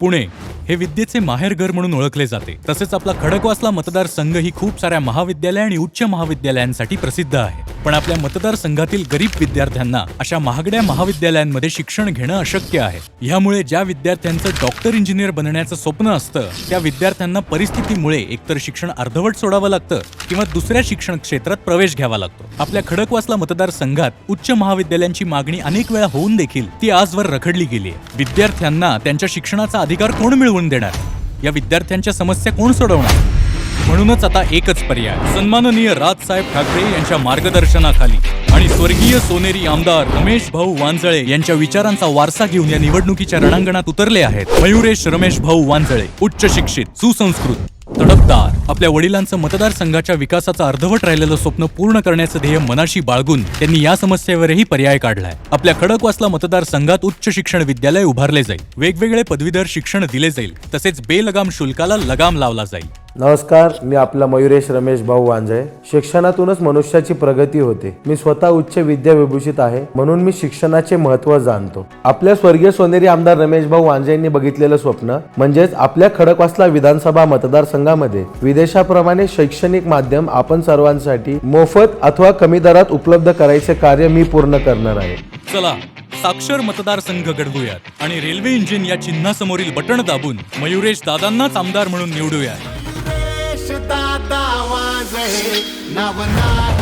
पुणे. हे विद्येचे माहेरघर म्हणून ओळखले जाते. तसेच आपला खडकवासला मतदारसंघ ही खूप साऱ्या महाविद्यालय आणि उच्च महाविद्यालयांसाठी प्रसिद्ध आहे. पण आपल्या मतदारसंघातील गरीब विद्यार्थ्यांना अशा महागड्या महाविद्यालयांमध्ये शिक्षण घेणं अशक्य आहे. ह्यामुळे ज्या विद्यार्थ्यांचं डॉक्टर इंजिनियर बनण्याचं स्वप्न असतं त्या विद्यार्थ्यांना परिस्थितीमुळे एकतर शिक्षण अर्धवट सोडावं लागतं किंवा दुसऱ्या शिक्षण क्षेत्रात प्रवेश घ्यावा लागतो. आपल्या खडकवासला मतदारसंघात उच्च महाविद्यालयांची मागणी अनेक वेळा होऊन देखील ती आजवर रखडली गेली आहे. विद्यार्थ्यांना त्यांच्या शिक्षणाचा अधिकार कोण मिळवून देणार. या विद्यार्थ्यांच्या समस्या कोण सोडवणार? म्हणूनच आता एकच पर्याय सन्माननीय राजसाहेब ठाकरे यांच्या मार्गदर्शनाखाली. आणि स्वर्गीय सोनेरी आमदार रमेश भाऊ वांजळे यांच्या विचारांचा वारसा घेऊन या निवडणुकीच्या रणांगणात उतरले आहेत. मयुरेश रमेश भाऊ वांजळे उच्च शिक्षित सुसंस्कृत. तडफदार आपल्या वडिलांचं मतदारसंघाच्या विकासाचं अर्धवट राहिलेलं स्वप्न पूर्ण करण्याचं ध्येय मनाशी बाळगून त्यांनी या समस्येवरही पर्याय काढलाय. आपल्या खडकवासला मतदारसंघात उच्च शिक्षण विद्यालय उभारले जाईल. वेगवेगळे पदवीधर शिक्षण दिले जाईल. तसेच बेलगाम शुल्काला लगाम लावला जाईल. नमस्कार मी आपला मयुरेश रमेश भाऊ वांजळे शिक्षणातूनच मनुष्याची प्रगती होते. मी स्वतः उच्च विद्या विभूषित आहे म्हणून मी शिक्षणाचे महत्त्व जाणतो. आपल्या स्वर्गीय सोनेरी आमदार रमेश भाऊ वांजळेंनी बघितलेलं स्वप्न म्हणजेच आपल्या खडकवासला विधानसभा मतदारसंघामध्ये विदेशाप्रमाणे शैक्षणिक माध्यम आपण सर्वांसाठी मोफत अथवा कमी दरात उपलब्ध करायचे कार्य मी पूर्ण करणार आहे. चला साक्षर मतदारसंघ घडवूयात आणि रेल्वे इंजिन या चिन्हासमोरील बटण दाबून मयुरेश दादांनाच आमदार म्हणून निवडूयात. देश आवाज वाजहे नाव नाही